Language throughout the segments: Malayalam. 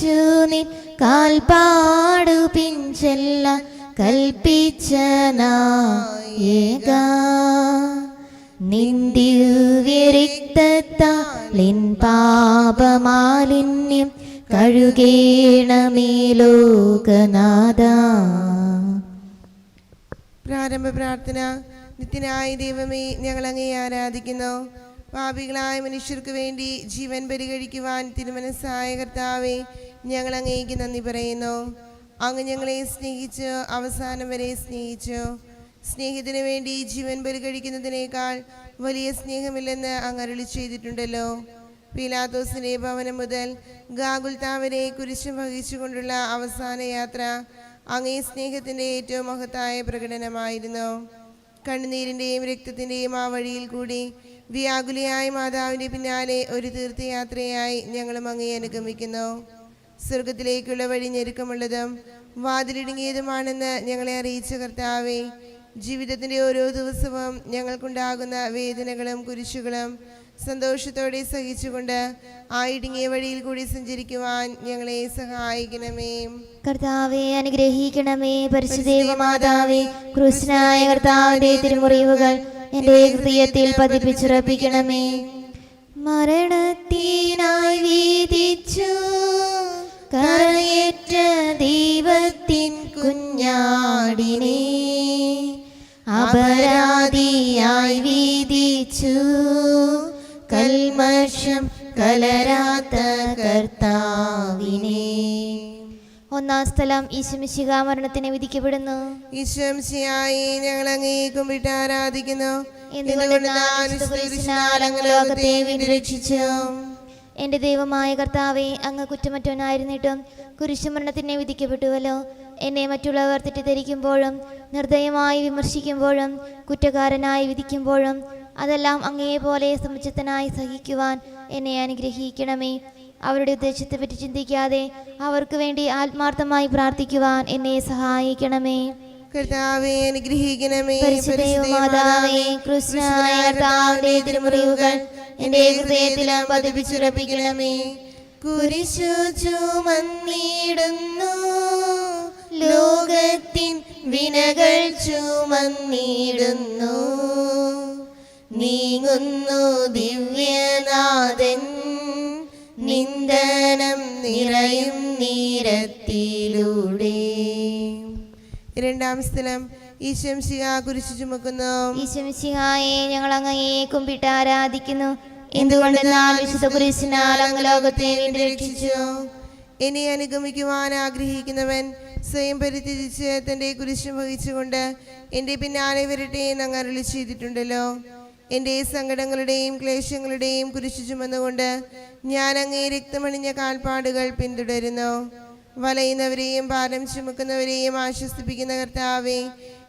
വഹിച്ചു നീ കാൽപാടു പിഞ്ചെല്ല കൽപ്പിച്ച നായക. നിന്ദിവ്യരിക്തത്താലിൻ പാപമാലിന്യം കഴുകേണമേ പ്രാരംഭ പ്രാർത്ഥന. നിത്യനായ ദൈവമേ ഞങ്ങൾ അങ്ങേ ആരാധിക്കുന്നു. പാപികളായ മനുഷ്യർക്ക് വേണ്ടി ജീവൻ പരിഗണിക്കുവാൻ തിരുമനസ്സായ കർത്താവെ ഞങ്ങൾ അങ്ങേക്ക് നന്ദി പറയുന്നു. അങ്ങ് ഞങ്ങളെ സ്നേഹിച്ചു അവസാനം വരെ സ്നേഹിച്ചു. സ്നേഹത്തിന് വേണ്ടി ജീവൻ പരിഗണിക്കുന്നതിനേക്കാൾ വലിയ സ്നേഹമില്ലെന്ന് അങ്ങ് അരുളി ചെയ്തിട്ടുണ്ടല്ലോ. പീലാത്തോസിന്റെ ഭവനം മുതൽ ഗാഗുൽത്താ വരെ കുരിശും വഹിച്ചുകൊണ്ടുള്ള അവസാന യാത്ര അങ്ങേ സ്നേഹത്തിന്റെ ഏറ്റവും മഹത്തായ പ്രകടനമായിരുന്നു. കണ്ണുനീരിന്റെയും രക്തത്തിന്റെയും ആ വഴിയിൽ കൂടി വ്യാകുലയായ മാതാവിന്റെ പിന്നാലെ ഒരു തീർത്ഥയാത്രയായി ഞങ്ങളും അങ്ങേ അനുഗമിക്കുന്നു. സ്വർഗത്തിലേക്കുള്ള വഴി ഞെരുക്കമുള്ളതും വാതിലിടുങ്ങിയതുമാണെന്ന് ഞങ്ങളെ അറിയിച്ച കർത്താവേ ജീവിതത്തിന്റെ ഓരോ ദിവസവും ഞങ്ങൾക്കുണ്ടാകുന്ന വേദനകളും കുരിശുകളും സന്തോഷത്തോടെ സഹിച്ചുകൊണ്ട് ആ ഇടുങ്ങിയ വഴിയിൽ കൂടി സഞ്ചരിക്കുവാൻ ഞങ്ങളെ സഹായിക്കണമേ. കർത്താവെ അനുഗ്രഹിക്കണമേ. പരിശുദ്ധ മാതാവേ കൃഷ്ണായ കർത്താവിന്റെ തിരുമുറിവുകൾ എന്റെ ഹൃദയത്തിൽ പതിപ്പിച്ചുറപ്പിക്കണമേ. മരണത്തിനായി വീതിച്ചു കറയേറ്റ ദൈവത്തിൻ കുഞ്ഞാടിനെ അപരാധിയായി വീതിച്ചു. കൽമർഷം കലരാത്ത കർത്താവിനെ. ഒന്നാം സ്ഥലം ഈശമിശിക മരണത്തിന് വിധിക്കപ്പെടുന്നു. ഈശ്വംശിയായി ഞങ്ങൾ അങ്ങേക്കും വിട്ട് ആരാധിക്കുന്നു. കുരിശിനാൽ ലോകത്തെ രക്ഷിച്ചു. എന്റെ ദൈവമായ കർത്താവെ അങ്ങ് കുറ്റമറ്റവനായിരുന്നിട്ടും കുരിശുമരണത്തിനെ വിധിക്കപ്പെട്ടുവല്ലോ. എന്നെ മറ്റുള്ളവർ തെറ്റിദ്ധരിക്കുമ്പോഴും നിർദ്ദയമായി വിമർശിക്കുമ്പോഴും കുറ്റക്കാരനായി വിധിക്കുമ്പോഴും അതെല്ലാം അങ്ങയെ പോലെ സമുചിതനായി സഹിക്കുവാൻ എന്നെ അനുഗ്രഹിക്കണമേ. അവരുടെ ഉദ്ദേശത്തെ പറ്റി ചിന്തിക്കാതെ അവർക്ക് വേണ്ടി ആത്മാർത്ഥമായി പ്രാർത്ഥിക്കുവാൻ എന്നെ സഹായിക്കണമേ. കർത്താവെ അനുഗ്രഹിക്കണമേ. മാതാവേ കർത്താവിന്റെ തിരുമുറിവുകൾ എന്റെ ഹൃദയത്തിലും പതിപ്പിച്ചുറപ്പിക്കണമേ കുരിശു ചുമന്നിടുന്നു ലോകത്തിൻ വിനകൾ ചുമന്നിടുന്നു. നീങ്ങുന്നു ദിവ്യനാഥൻ. നിന്ദനം നിറയും നീരത്തിലൂടെ. രണ്ടാം സ്ഥലം. ഈശംശിക കുരിശു ചുമക്കുന്നു. ഈശമിശിഹായെ ഞങ്ങൾ അങ്ങയെ കുമ്പിട്ട് ആരാധിക്കുന്നു. എന്തുകൊണ്ടെന്നാൽ വിശുദ്ധ കുരിശിനാൽ അങ്ങ് ലോകത്തെ വീണ്ടും രക്ഷിച്ചു. എന്നെ അനുഗമിക്കുവാൻ ആഗ്രഹിക്കുന്നവൻ സ്വയം പരിത്യജിച്ച് തന്റെ കുരിശ് വഹിച്ചുകൊണ്ട് എന്റെ പിന്നാലെ വരട്ടെ എന്ന് അങ്ങ് അരളി ചെയ്തിട്ടുണ്ടല്ലോ. എന്റെ സങ്കടങ്ങളുടെയും ക്ലേശങ്ങളുടെയും കുരിശു ചുമന്നുകൊണ്ട് ഞാൻ അങ്ങേ രക്തമണിഞ്ഞ കാൽപ്പാടുകൾ പിന്തുടരുന്നു. വലയുന്നവരെയും ഭാരം ചുമക്കുന്നവരെയും ആശ്വസിപ്പിക്കുന്ന കർത്താവെ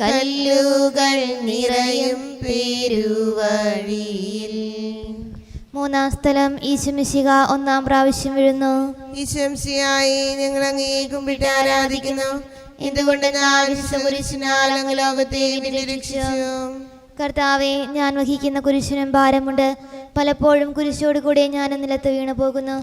കല്ലുകൾ നിറയും പെരുവഴിയിൽ. മൂന്നാം സ്ഥലം ഈശമിശിക ഒന്നാം പ്രാവശ്യം വരുന്നു. ഈശംസിയായി ഞങ്ങൾ അങ്ങേ കുമ്പിട്ട് ആരാധിക്കുന്നു. എന്തുകൊണ്ട് അങ്ങ് ലോകത്തെ കർത്താവെ ഞാൻ വഹിക്കുന്ന കുരിശിനും ഭാരമുണ്ട്. പലപ്പോഴും കുരിശോട് കൂടെ ഞാൻ നിലത്ത് വീണു പോകുന്നു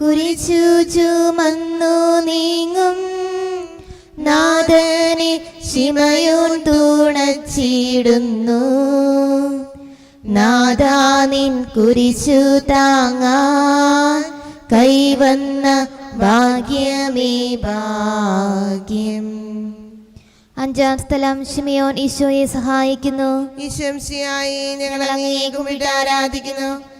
കുരിശു ചുമന്നു നീങ്ങും. നാഥനെ ശിമയോൻ തുണച്ചിടുന്നു. നാദാ നിൻ കുരിശു താങ്ങാൻ കൈവന്ന ഭാഗ്യമേ ഭാഗ്യം. അഞ്ചാം സ്ഥലം ഷിമിയോൻ ഈശോയെ സഹായിക്കുന്നു. ഈശംശിയായി ഞങ്ങൾ അങ്ങേക്കും വിട്ട് ആരാധിക്കുന്നു.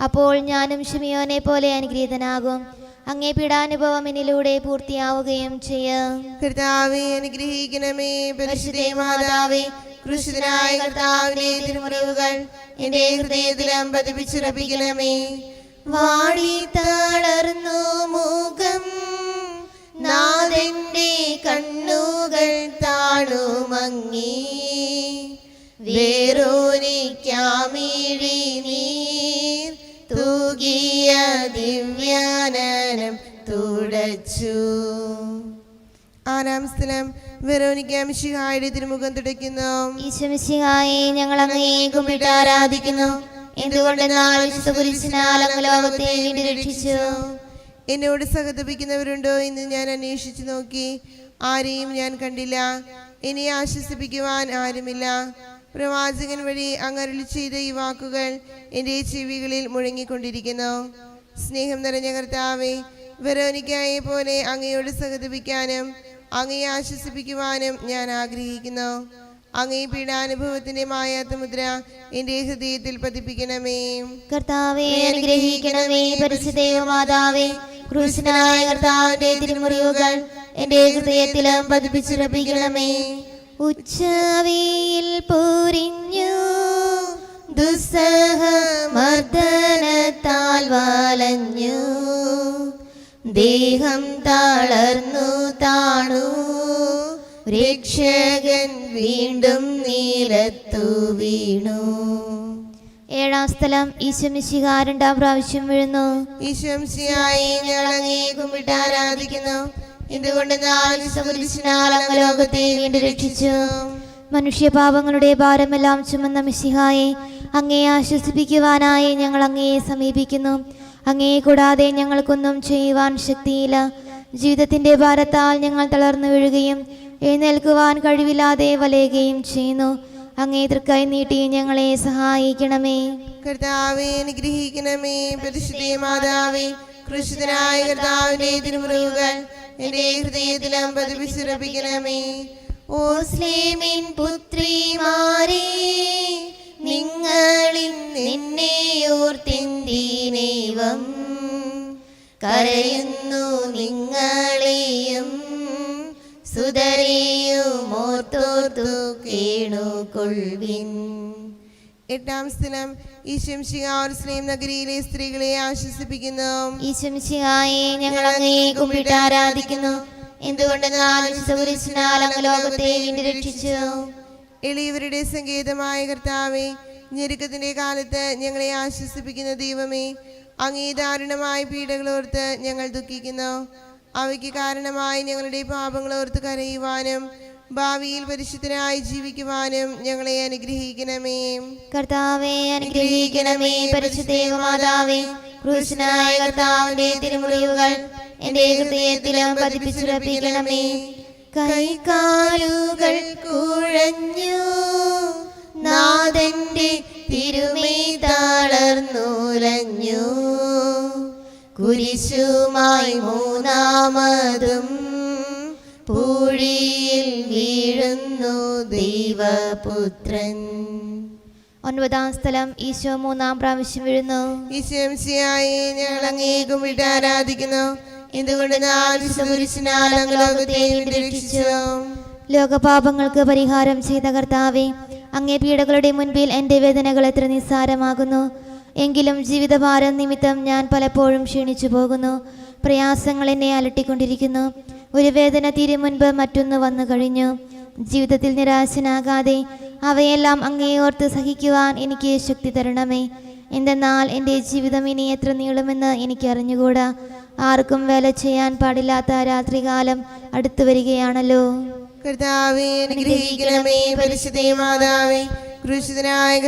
അപ്പോൾ ഞാനും ഷിമിയോനെ പോലെ അനുഗ്രഹീതനാകും. അങ്ങേ പീഡാനുഭവം എന്നിലൂടെ പൂർത്തിയാവുകയും ചെയ്യാം. കർത്താവെ അനുഗ്രഹിക്കണമേ. പരിശുദ്ധ മാതാവേ കൃഷിതനായ കർത്താവിന്റെ തിരുമുറിവുകൾ എന്റെ ഹൃദയത്തിലും പതിപ്പിച്ചുറപ്പിക്കണമേ വാടി തളർന്നു മുഖം നാഥന്റെ കണ്ണുകൾ താണുമങ്ങി. വേറോനിക്കാമിഴി തുടച്ചു ആറാം സ്ഥലം വെറോനിക്ക മിശിഹായുടെ തിരുമുഖം തുടയ്ക്കുന്നു. ഈശ്വമിശിഹായെ ഞങ്ങൾ അങ്ങയെ കുമ്പിട്ട് ആരാധിക്കുന്നു. എന്തുകൊണ്ടെന്നാൽ വിശുദ്ധ കുരിശിനാൽ അങ്ങ് ലോകത്തെ വീണ്ടും രക്ഷിച്ചു. എന്നോട് സഹതപിക്കുന്നവരുണ്ടോ എന്ന് ഞാൻ അന്വേഷിച്ചു നോക്കി. ആരെയും ഞാൻ കണ്ടില്ല. എന്നെ ആശ്വസിപ്പിക്കുവാൻ ആരുമില്ല. പ്രവാചകൻ വഴി അങ്ങരുളി ചെയ്ത ഈ വാക്കുകൾ എന്റെ ചെവികളിൽ മുഴങ്ങിക്കൊണ്ടിരിക്കുന്നു. സ്നേഹം നിറഞ്ഞ കർത്താവെ വെറോനിക്കായെ പോലെ അങ്ങയോട് സഹതപിക്കാനും അങ്ങയെ ആശ്വസിപ്പിക്കുവാനും ഞാൻ ആഗ്രഹിക്കുന്നു. അങ്ങേ പീഡാനുഭവത്തിന്റെ മായാത്ത മുദ്ര എന്റെ ഹൃദയത്തിൽ പതിപ്പിക്കണമേ. കർത്താവെ അനുഗ്രഹിക്കണമേ. പരിശുദ്ധ മാതാവേ ക്രൂശനായ കർത്താവിന്റെ തിരുമുറിവുകൾ എന്റെ ഹൃദയത്തിലും പതിപ്പിച്ചുറപ്പിക്കണമേ. ഉച്ചവയിൽ പൊരിഞ്ഞു ദുസ്സഹ മർദ്ദനത്താൽ വലഞ്ഞു. ദേഹം തളർന്നു താണു. രക്ഷകൻ വീണ്ടും നീലത്തു വീണു. ഏഴാം സ്ഥലം ഈശ്വമിശിക രണ്ടാം പ്രാവശ്യം വീഴുന്നു. ഈശ്വംശിയായി ഞങ്ങൾ അങ്ങേ കുമ്പിട്ട് ആരാധിക്കുന്നു. എന്തുകൊണ്ട് ലോകത്തെ വീണ്ടും രക്ഷിച്ചു? മനുഷ്യപാപങ്ങളുടെ ഭാരമെല്ലാം ചുമന്ന മിശിഹായെ അങ്ങയെ ആശ്വസിപ്പിക്കുവാനായി ഞങ്ങൾ അങ്ങയെ സമീപിക്കുന്നു. അങ്ങയെ കൂടാതെ ഞങ്ങൾക്കൊന്നും ചെയ്യുവാൻ ശക്തിയില്ല. ജീവിതത്തിന്റെ ഭാരത്താൽ ഞങ്ങൾ തളർന്നു വീഴുകയും എഴുന്നേൽക്കുവാൻ കഴിവില്ലാതെ വലയുകയും ചെയ്യുന്നു. അങ്ങേ തൃക്കൈ നീട്ടി ഞങ്ങളെ സഹായിക്കണമേ. കർത്താവെ അനുഗ്രഹിക്കണമേ. പരിശുദ്ധ മാതാവേ കൃഷിതനായ കർത്താവിന്റെ തിരുമുറുകൾ എന്റെ ഹൃദയത്തിലും പതിപ്പിച്ചുറപ്പിക്കണമേ ഓ സ്ലേമിൻ പുത്രിമാരെ. നിങ്ങളിൽ നിന്നെ ഓർത്തിന്തീനേവം. കരയുന്നു നിങ്ങളെയും സുതരെയും ഓർത്തോർത്തു കേണുകൊള്ളിൻ എട്ടാം സ്ഥലം ഈശംശികാസ്ലീം നഗരിയിലെ സ്ത്രീകളെ ആശ്വസിപ്പിക്കുന്നു. ഈശ്വമിശിഹായെ ഞങ്ങൾ അങ്ങയെ കുമ്പിട്ട് ആരാധിക്കുന്നു. എന്തുകൊണ്ടെന്നാൽ ലോകത്തെ വീണ്ടും രക്ഷിച്ചു. എളിയവരുടെ സങ്കേതമായ കർത്താവെ ഞെരുക്കത്തിന്റെ കാലത്ത് ഞങ്ങളെ ആശ്വസിപ്പിക്കുന്ന ദൈവമേ അങ്ങേ ദാരുണമായ പീഡകളോർത്ത് ഞങ്ങൾ ദുഃഖിക്കുന്നു. അവയ്ക്ക് കാരണമായി ഞങ്ങളുടെ പാപങ്ങളോർത്ത് കരയുവാനും ഭാവിയിൽ പരിശുദ്ധനായി ജീവിക്കുവാനും ഞങ്ങളെ അനുഗ്രഹിക്കണമേ. കർത്താവേ അനുഗ്രഹിക്കണമേ പരിശുദ്ധേവമാതാവേ കൃഷ്ണായ കർത്താവിന്റെ തിരുമുറിവുകൾ എന്റെ ഹൃദയത്തിലും പതിപ്പിച്ചുറപ്പിക്കണമേ. കൈകാലുകൾ കുഴഞ്ഞു. നാഥന്റെ തിരുമേ തളർന്നുലഞ്ഞു കുരിശുമായി മൂന്നാമതും പൂഴിയിൽ വീഴുന്നു ദൈവപുത്രൻ. ഒൻപതാം സ്ഥലം ഈശോ മൂന്നാം പ്രാവശ്യം വീഴുന്നു. ഈശോ ഞങ്ങൾ അങ്ങേകും വിട്ട് ആരാധിക്കുന്നു. എന്തുകൊണ്ട് നാലുരിശിനാൽ ലോകപാപങ്ങൾക്ക് പരിഹാരം ചെയ്ത കർത്താവെ അങ്ങേ പീഡകളുടെ മുൻപിൽ എന്റെ വേദനകൾ എത്ര നിസ്സാരമാകുന്നു. എങ്കിലും ജീവിതഭാരം നിമിത്തം ഞാൻ പലപ്പോഴും ക്ഷീണിച്ചു പോകുന്നു. പ്രയാസങ്ങൾ എന്നെ അലട്ടിക്കൊണ്ടിരിക്കുന്നു. ഒരു വേദന തീരെ മുൻപ് മറ്റൊന്ന് വന്നു കഴിഞ്ഞു. ജീവിതത്തിൽ നിരാശനാകാതെ അവയെല്ലാം അങ്ങേയോർത്ത് സഹിക്കുവാൻ എനിക്ക് ശക്തി തരണമേ. എന്തെന്നാൽ എന്റെ ജീവിതം ഇനി എത്ര നീളുമെന്ന് എനിക്കറിഞ്ഞുകൂടാ. ആർക്കും വേല ചെയ്യാൻ പാടില്ലാത്ത രാത്രികാലം അടുത്തു വരികയാണല്ലോ. കർത്താവേ അനുഗ്രഹിക്കണമേ പരിശുദ്ധേ മാതാവേ. ക്രൂശിതനായ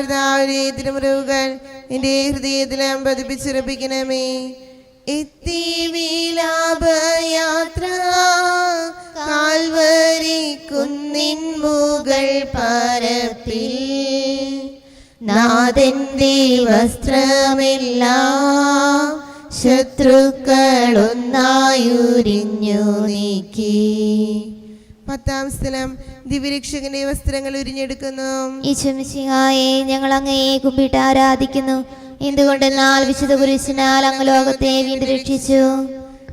എന്റെ ഹൃദയത്തിലും പതിപ്പിച്ചുറപ്പിക്കണമേ. എത്തി വിലാപയാത്ര കാൽവരി കുന്നിൻ മുകൾ പരപ്പിൽ. നാഥന്റെ വസ്ത്രമെല്ലാം ശത്രുക്കളൊന്നായുരിഞ്ഞു നീക്കി. പത്താം സ്ഥലം ദിവ്യരക്ഷകന്റെ വസ്ത്രങ്ങൾ ഉരിഞ്ഞെടുക്കുന്നു. ഈശ്വരായെ ഞങ്ങൾ അങ്ങയെ കുമ്പിട്ട് ആരാധിക്കുന്നു. എന്തുകൊണ്ടെന്നാൽ വിശുദ്ധ കുരിശിനാൽ അങ്ങ് ലോകത്തെ വീണ്ടും രക്ഷിച്ചു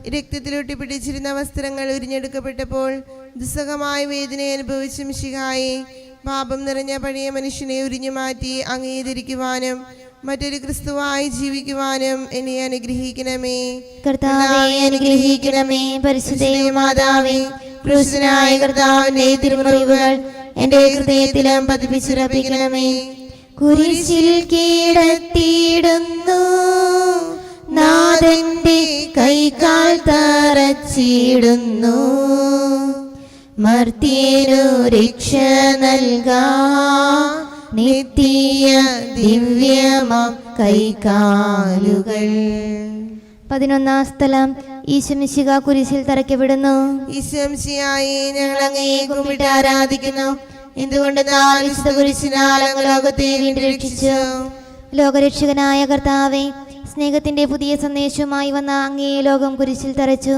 രക്തത്തിലൊട്ടി പിടിച്ചിരുന്ന വസ്ത്രങ്ങൾ ഉരിഞ്ഞെടുക്കപ്പെട്ടപ്പോൾ ദുസ്സഹമായ വേദന അനുഭവിച്ച മിശിഹായെ. പാപം നിറഞ്ഞ പഴയ മനുഷ്യനെ ഉരിഞ്ഞു മാറ്റി അംഗീകരിക്കുവാനും മറ്റൊരു ക്രിസ്തുവായി ജീവിക്കുവാനും എന്നെ അനുഗ്രഹിക്കണമേ. കർത്താവെ അനുഗ്രഹിക്കണമേ. പരിശുദ്ധേ മാതാവേ ക്രൂശനായ കർത്താവിന്റെ തിരുമുറിവുകൾ എന്റെ ഹൃദയത്തിലും പതിപ്പിച്ചുറപ്പിക്കണമേ. കുരിശിൽ കീടത്തിയിടുന്നു നാഥന്റെ കൈകാൽ തറച്ചിടുന്നു. മർത്യനു രക്ഷ നൽകാ. നിത്യ ദിവ്യമാം കൈകാലുകൾ. പതിനൊന്നാം സ്ഥലം ഈശമിശിക കുരിശിൽ തറയ്ക്കപ്പെടുന്നു ഈശംശിയായി ഞങ്ങൾ അങ്ങയെ കുമ്പിട്ട് ആരാധിക്കുന്നു. എന്തുകൊണ്ട് വിശുദ്ധ കുരിശിനാൽ അങ്ങ് ലോകത്തെ വീണ്ടും രക്ഷിച്ചു? ലോകരക്ഷകനായ കർത്താവെ സ്നേഹത്തിന്റെ പുതിയ സന്ദേശവുമായി വന്ന അങ്ങേ ലോകം കുരിശിൽ തറച്ചു.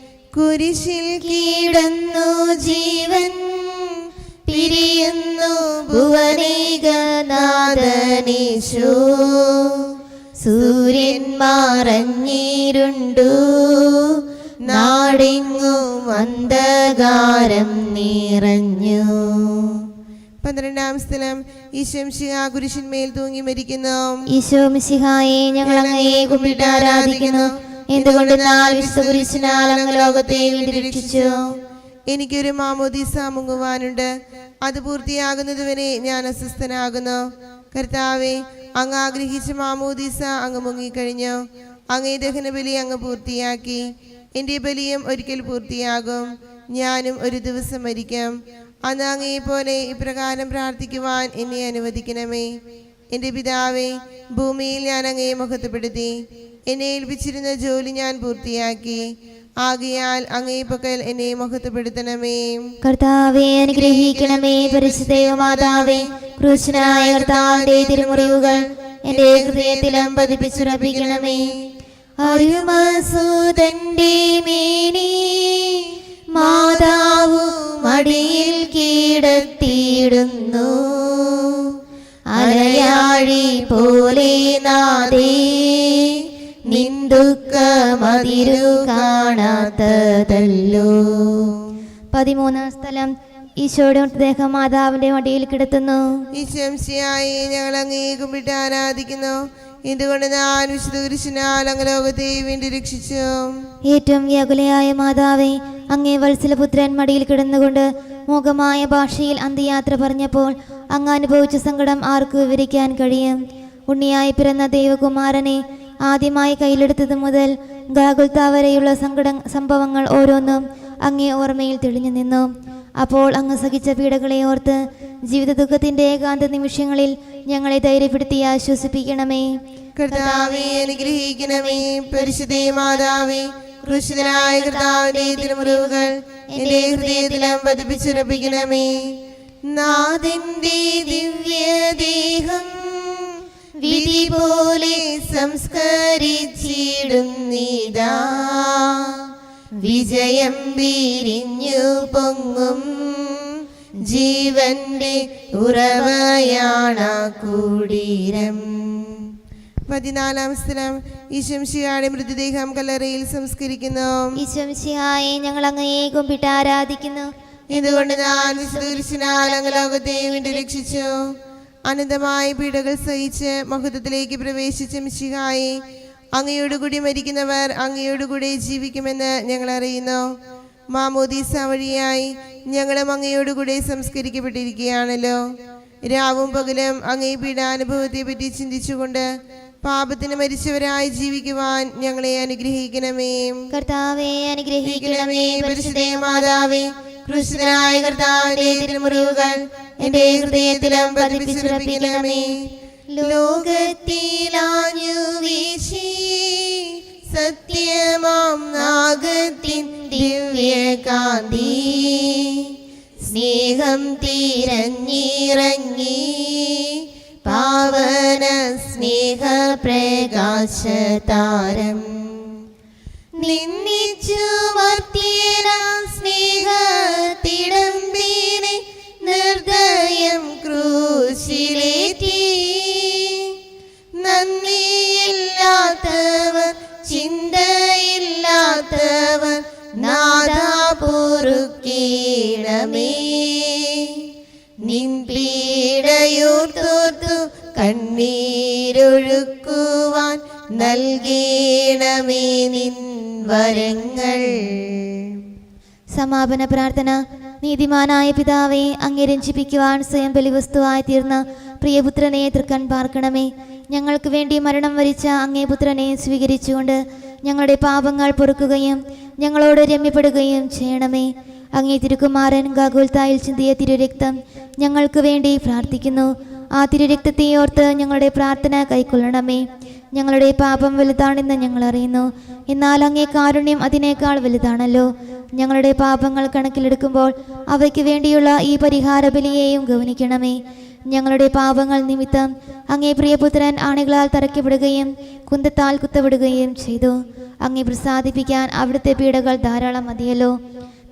കുരിശിൽ കീടന്നു ജീവൻ പിരിയുന്നു ഭുവനേകനാഥനീശോ. സൂര്യൻ മാറഞ്ഞീരുണ്ടു നാടെങ്ങും അന്ധകാരം നിറഞ്ഞു. പന്ത്രണ്ടാം സ്ഥലം ഈശംശിഹ കുരിശിന്മേൽ തൂങ്ങി മരിക്കുന്നു. ഈശോ മിശിഹായെ ഞങ്ങൾ അങ്ങയെ കുമ്പിട്ട് ആരാധിക്കുന്നു. എന്തുകൊണ്ട് നാല് വിശുദ്ധ കുരിശിനാൽ അങ്ങ് ലോകത്തെ വീണ്ടും രക്ഷിച്ചു? എനിക്കൊരു മാമോദീസ മുങ്ങുവാനുണ്ട്. അത് പൂർത്തിയാകുന്നതുവരെ ഞാൻ അസ്വസ്ഥനാകുന്നു. കർത്താവെ അങ്ങ് ആഗ്രഹിച്ച മാമോദീസ അങ്ങ് മുങ്ങിക്കഴിഞ്ഞു. അങ്ങേ ദഹനബലി അങ്ങ് പൂർത്തിയാക്കി. എന്റെ ബലിയും ഒരിക്കൽ പൂർത്തിയാകും. ഞാനും ഒരു ദിവസം മരിക്കും. അന്ന് പോലെ ഇപ്രകാരം പ്രാർത്ഥിക്കുവാൻ എന്നെ അനുവദിക്കണമേ. എന്റെ പിതാവേ ഭൂമിയിൽ ഞാൻ അങ്ങയെ മുഖത്തുപെടുത്തി എന്നെ ഏൽപ്പിച്ചിരുന്ന ജോലി ഞാൻ പൂർത്തിയാക്കി. ആകയാൽ അങ്ങേ പക്കൽ എന്നെ മഹത്വപ്പെടുത്തണമേ. കർത്താവെ അനുഗ്രഹിക്കണമേ പരിശുദ്ധ മാതാവേ ക്രൂശനായ കർത്താവിന്റെ തിരുമുറിവുകൾ എന്റെ ഹൃദയത്തിലും പതിപ്പിച്ചുറപ്പിക്കണമേ. അരുമസൂതന്റെ മേനി മാതാവു മടിയിൽ കീടത്തിയിടുന്നു. അലയാഴി പോലെ നാദേ. നിന്ദുക്കമതിരു കാണാത്തതല്ലോ. പതിമൂന്നാം സ്ഥലം. ഈശോയുടെ മൃതദേഹം മാതാവിന്റെ മടിയിൽ കിടത്തുന്നു. ഈശംസിയായി ഞങ്ങൾ അങ്ങേ കുമ്പിട്ട് ആരാധിക്കുന്നു. എന്തുകൊണ്ട് ഞാൻ വിശുദ്ധ കുരിശിനാൽ അങ്ങ് ലോകത്തെ വേണ്ടി രക്ഷിച്ചു? ഏറ്റവും വ്യാകുലയായ മാതാവേ അങ്ങേ വത്സലപുത്രൻ മടിയിൽ കിടന്നുകൊണ്ട് മൂകമായ ഭാഷയിൽ അന്ത്യയാത്ര പറഞ്ഞപ്പോൾ അങ്ങ് അനുഭവിച്ച സങ്കടം ആർക്ക് വിവരിക്കാൻ കഴിയും. ഉണ്ണിയായി പിറന്ന ദൈവകുമാരനെ ആദ്യമായി കയ്യിലെടുത്തത് മുതൽ ഗാഗുൽത്ത വരെയുള്ള സങ്കട സംഭവങ്ങൾ ഓരോന്നും അങ്ങേ ഓർമ്മയിൽ തെളിഞ്ഞു നിന്നു. അപ്പോൾ അങ്ങ് സഹിച്ച പീഡകളെ ഓർത്ത് ജീവിത ദുഃഖത്തിന്റെ ഏകാന്ത നിമിഷങ്ങളിൽ ഞങ്ങളെ ധൈര്യപ്പെടുത്തി ആശ്വസിപ്പിക്കണമേ. കർത്താവെ ഹൃദയത്തിലും വിധി പോലെ സംസ്കരിച്ചിടുന്നിതാ വിജയം വിരിഞ്ഞു പൊങ്ങും ജീവന്റെ ഉറവയാണ കൂടീരം. പതിനാലാം സ്ഥലം. ഈശംഷിയുടെ മൃതദേഹം കല്ലറയിൽ സംസ്കരിക്കുന്നു. ഈശ്വംശിയായെ ഞങ്ങൾ അങ്ങയെ കുമ്പിട്ട് ആരാധിക്കുന്നു. ഇതുകൊണ്ട് ഞാൻ ലോകത്തെ വേണ്ടി രക്ഷിച്ചു. അനന്തമായ പീഡകൾ സഹിച്ച് മഹത്വത്തിലേക്ക് പ്രവേശിച്ച മിശിഹായി. അങ്ങയോടുകൂടി മരിക്കുന്നവർ അങ്ങയോടുകൂടി ജീവിക്കുമെന്ന് ഞങ്ങൾ അറിയുന്നു. മാമോദീസ വഴിയായി ഞങ്ങളും അങ്ങയോടുകൂടി സംസ്കരിക്കപ്പെട്ടിരിക്കുകയാണല്ലോ. രാവും പകലും അങ്ങേ പീഡാനുഭവത്തെ പറ്റി ചിന്തിച്ചുകൊണ്ട് പാപത്തിന് മരിച്ചവരായി ജീവിക്കുവാൻ ഞങ്ങളെ അനുഗ്രഹിക്കണമേ. കർത്താവേ അനുഗ്രഹിക്കണമേ. ഗ്രഹിക്കണമേ പരിശുദ്ധേ മാതാവേ കൃഷ്ണനായ കർത്താവിന്റെ തിരുമുറിവുകൾ എന്റെ ഹൃദയത്തിലും പതിപ്പിച്ചുറപ്പിക്കണമേ ലോകത്തിലാഞ്ഞു വീശി സത്യമാം നാഗത്തിൻ ദിവ്യ കാന്തി സ്നേഹം തിരഞ്ഞിറങ്ങി പാവന സ്നേഹ പ്രകാശ താരം നിന്നിച്ചു മർത്തിയന സ്നേഹത്തിടമ്പിനെ നിർദ്ദയം ക്രൂശിലേറ്റി. നന്ദിയില്ലാത്തവർ ചിന്തയില്ലാത്തവർ നാദാ പൊറുക്കീണമേ നിൻ പീഡയൂർത്തോർത്തു കണ്ണീരൊഴുക്കുവാൻ നൽകണമേ നിൻ വരങ്ങൾ. സമാപന പ്രാർത്ഥന. നീതിമാനായ പിതാവെ അങ്ങേ രഞ്ജിപ്പിക്കുവാൻ സ്വയം ബലിവസ്തുവായി തീർന്ന പ്രിയപുത്രനെ തൃക്കൺ പാർക്കണമേ. ഞങ്ങൾക്ക് വേണ്ടി മരണം വരിച്ച അങ്ങേ പുത്രനെ സ്വീകരിച്ചുകൊണ്ട് ഞങ്ങളുടെ പാപങ്ങൾ പൊറുക്കുകയും ഞങ്ങളോട് രമ്യപ്പെടുകയും ചെയ്യണമേ. അങ്ങേ തിരുക്കുമാരൻ ഗാഗുൽത്തായിൽ ചിന്തിയ തിരുരക്തം ഞങ്ങൾക്ക് വേണ്ടി പ്രാർത്ഥിക്കുന്നു. ആ തിരുരക്തത്തെ ഓർത്ത് ഞങ്ങളുടെ പ്രാർത്ഥന കൈക്കൊള്ളണമേ. ഞങ്ങളുടെ പാപം വലുതാണെന്ന് ഞങ്ങൾ അറിയുന്നു. എന്നാൽ അങ്ങേ കാരുണ്യം അതിനേക്കാൾ വലുതാണല്ലോ. ഞങ്ങളുടെ പാപങ്ങൾ കണക്കിലെടുക്കുമ്പോൾ അവയ്ക്ക് വേണ്ടിയുള്ള ഈ പരിഹാര ബലിയെയും ഗൗനിക്കണമേ ഞങ്ങളുടെ പാപങ്ങൾ നിമിത്തം അങ്ങേ പ്രിയപുത്രൻ ആണികളാൽ തറയ്ക്കപ്പെടുകയും കുന്തത്താൽ കുത്തപ്പെടുകയും ചെയ്തു. അങ്ങേ പ്രസാദിപ്പിക്കാൻ അവിടുത്തെ പീഡകൾ ധാരാളം മതിയല്ലോ.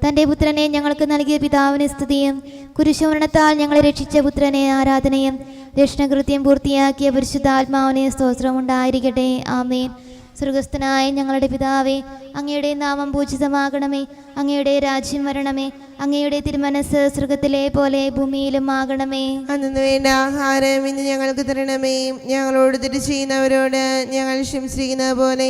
തന്റെ പുത്രനെ ഞങ്ങൾക്ക് നൽകിയ പിതാവിന് സ്തുതിയും കുരിശുമരണത്താൽ ഞങ്ങളെ രക്ഷിച്ച പുത്രനെ ആരാധനയും രക്ഷണകൃത്യം പൂർത്തിയാക്കിയ പരിശുദ്ധാത്മാവിനെ സ്തോത്രം ഉണ്ടായിരിക്കട്ടെ ആമേൻ. സ്വർഗസ്ഥനായ ഞങ്ങളുടെ പിതാവേ അങ്ങയുടെ നാമം പൂജിതമാകണമേ അങ്ങയുടെ രാജ്യം വരണമേ അങ്ങയുടെ തിരുമനസ് സ്വർഗത്തിലെ പോലെ ഭൂമിയിലും ആകണമേ. അന്നു ആഹാരം ഇന്ന് ഞങ്ങൾക്ക് തരണമേ. ഞങ്ങളോട് തിരിച്ചു ചെയ്യുന്നവരോട് ഞങ്ങൾ ശംസിക്കുന്നത് പോലെ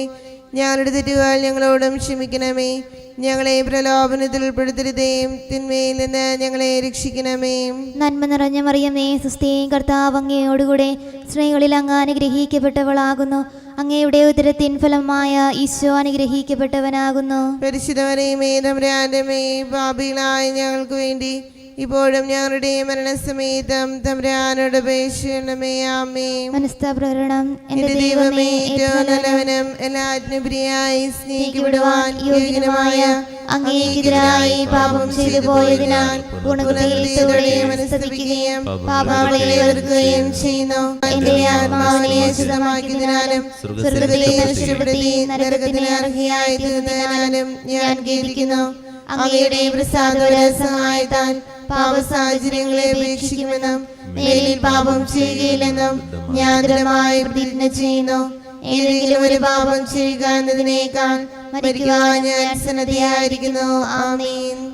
ഞങ്ങളുടെ തെറ്റുകൾ ഞങ്ങളോടും ക്ഷമിക്കണമേ. ഞങ്ങളെ പ്രലോഭനത്തിൽ ഉൾപ്പെടുത്തരുതേയും തിന്മയിൽ നിന്ന് ഞങ്ങളെ രക്ഷിക്കണമേ. നന്മ നിറഞ്ഞ മറിയമേ സുസ്ഥയും കർത്താവ് അങ്ങയോടുകൂടെ സ്ത്രീകളിൽ അങ്ങ് അനുഗ്രഹിക്കപ്പെട്ടവളാകുന്നു. അങ്ങയുടെ ഉദരത്തിൻ ഫലമായ ഈശോ അനുഗ്രഹിക്കപ്പെട്ടവനാകുന്നു. പരിശുദ്ധമറിയമേ തമ്പുരാന്റെമേ പാപികളായ ഞങ്ങൾക്ക് വേണ്ടി ഇപ്പോഴും ഞങ്ങളുടെ മരണസമേതം തമ്രാനോട് അപേക്ഷിക്കണമേ ആമേ. മനസ്താപ്രകരണം എന്റെ ദൈവമേ ഏറ്റവും നല്ലവനും എല്ലാറ്റിനും പ്രിയായി സ്നേഹിക്കപ്പെടുവാൻ യോഗ്യനുമായ അങ്ങേക്കെതിരായി പാപം ചെയ്തു പോയതിനാൽ മനസ്തപിക്കുകയും പാപങ്ങളെ വെറുക്കുകയും ചെയ്യുന്നു. എന്റെ ആത്മാവിനെ ശുദ്ധമാക്കിയതിനാലും സ്വർഗത്തിലെ രക്ഷപ്പെടുത്തി നരകത്തിന് അർഹയായി തീർന്നതിനാലും ഞാൻ ഖേദിക്കുന്നു അങ്ങയുടെ പ്രസാദ സഹായത്താൽ പാപ സാഹചര്യങ്ങളെ ഉപേക്ഷിക്കുമെന്നും മേലിൽ പാപം ചെയ്യുകയില്ലെന്നും ഞാൻ ദൃഢമായി പ്രതിജ്ഞ ചെയ്യുന്നു. ഏതെങ്കിലും ഒരു പാപം ചെയ്യുക എന്നതിനേക്കാൾ മരിക്കുവാൻ ഞാൻ സന്നദ്ധയായിരിക്കുന്നു. ആമീൻ.